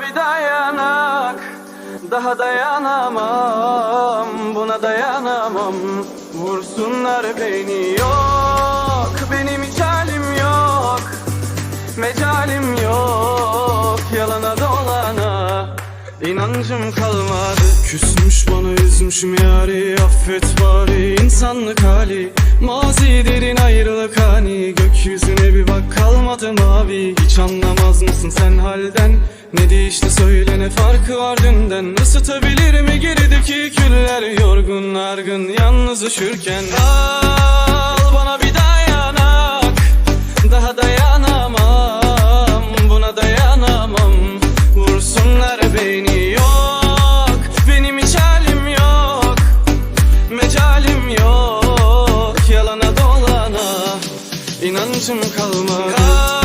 bir dayanak Daha dayanamam Buna dayanamam. Vursunlar beni yok. Benim hiç halim yok Mecalim yok. Yalana dolana inancım kalmadı. Küsmüş bana üzmüşüm yari Affet bari. İnsanlık hali Mazi derin ayrılık hani Gökyüzüne bir bak kalmadı mavi. Hiç anlamaz mısın sen halden Ne değişti söyle ne farkı var dünden. Isıtabilir mi gerideki küller? Yorgun argın yalnız üşürken. Al bana bir dayanak Daha dayanamam. Buna dayanamam. Vursunlar beni yok. Benim hiç halim yok Mecalim yok. Yalana dolana inancım kalmadı. Al